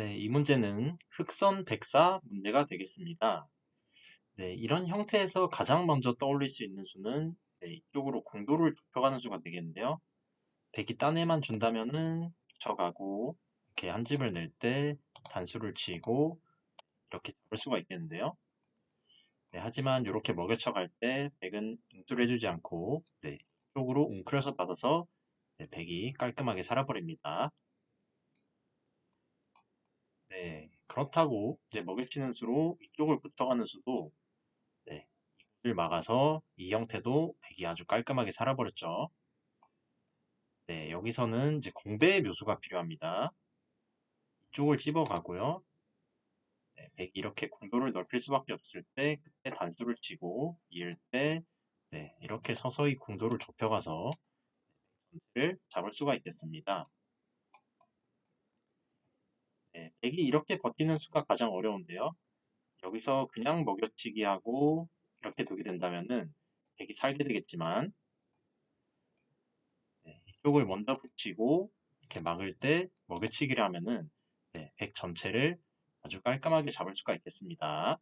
네, 이 문제는 흑선 백사 문제가 되겠습니다. 네, 이런 형태에서 가장 먼저 떠올릴 수 있는 수는 네, 이쪽으로 공도를 좁혀가는 수가 되겠는데요. 100이 딴에만 준다면은 져가고 이렇게 한 집을 낼 때 단수를 치고 이렇게 잡을 수가 있겠는데요. 네, 하지만 이렇게 먹여쳐 갈때 100은 웅크를 해주지 않고 네, 이쪽으로 웅크려서 받아서 네, 100이 깔끔하게 살아버립니다. 네, 그렇다고 이제 먹여치는 수로 이쪽을 붙어가는 수도 네, 이곳을 막아서 이 형태도 100이 아주 깔끔하게 살아버렸죠. 네, 여기서는 이제 공배의 묘수가 필요합니다. 이쪽을 집어가고요. 네, 100 이렇게 공도를 넓힐 수밖에 없을 때 그때 단수를 치고 이을 때 네, 이렇게 서서히 공도를 좁혀가서 전체를 잡을 수가 있겠습니다. 네, 100이 이렇게 버티는 수가 가장 어려운데요. 여기서 그냥 먹여치기 하고 이렇게 두게 된다면은 100이 살게 되겠지만 네, 이쪽을 먼저 붙이고 이렇게 막을 때 먹여치기를 하면은 네, 100 전체를 아주 깔끔하게 잡을 수가 있겠습니다.